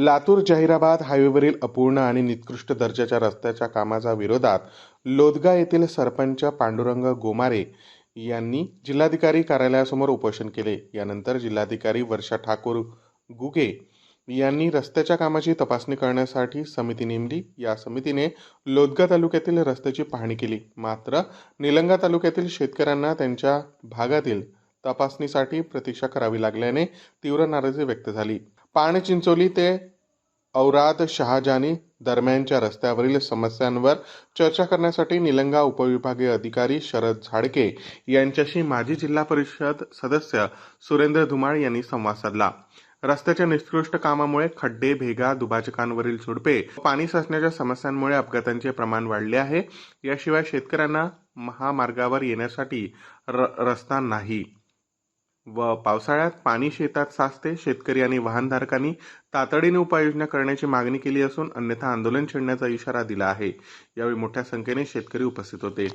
लातूर जाहिराबाद हायवेवरील अपूर्ण आणि निकृष्ट दर्जाच्या रस्त्याच्या कामाच्या विरोधात लोदगा येथील सरपंच पांडुरंग गोमारे यांनी जिल्हाधिकारी कार्यालयासमोर उपोषण केले. यानंतर जिल्हाधिकारी वर्षा ठाकूर गुगे यांनी रस्त्याच्या कामाची तपासणी करण्यासाठी समिती नेमली. या समितीने लोदगा तालुक्यातील रस्त्याची पाहणी केली. मात्र निलंगा तालुक्यातील शेतकऱ्यांना त्यांच्या भागातील तपासणीसाठी प्रतीक्षा करावी लागल्याने तीव्र नाराजी व्यक्त झाली. पाणचिंचोली ते औराद शहाजानी दरम्यानच्या रस्त्यावरील समस्यांवर चर्चा करण्यासाठी निलंगा उपविभागीय अधिकारी शरद झाडके यांच्याशी माजी जिल्हा परिषद सदस्य सुरेंद्र धुमाळ यांनी संवाद साधला. रस्त्याच्या निकृष्ट कामामुळे खड्डे भेगा दुभाजकांवरील झुडपे पाणी साचण्याच्या समस्यांमुळे अपघातांचे प्रमाण वाढले आहे. याशिवाय शेतकऱ्यांना महामार्गावर येण्यासाठी र रस्ता नाही. व पावसाळ्यात पाणी शेतात साचते शेतकरी आणि वाहनधारकांनी तातडीने उपाययोजना करण्याची मागणी केली असून अन्यथा आंदोलन छेडण्याचा इशारा दिला आहे. यावेळी मोठ्या संख्येने शेतकरी उपस्थित होते.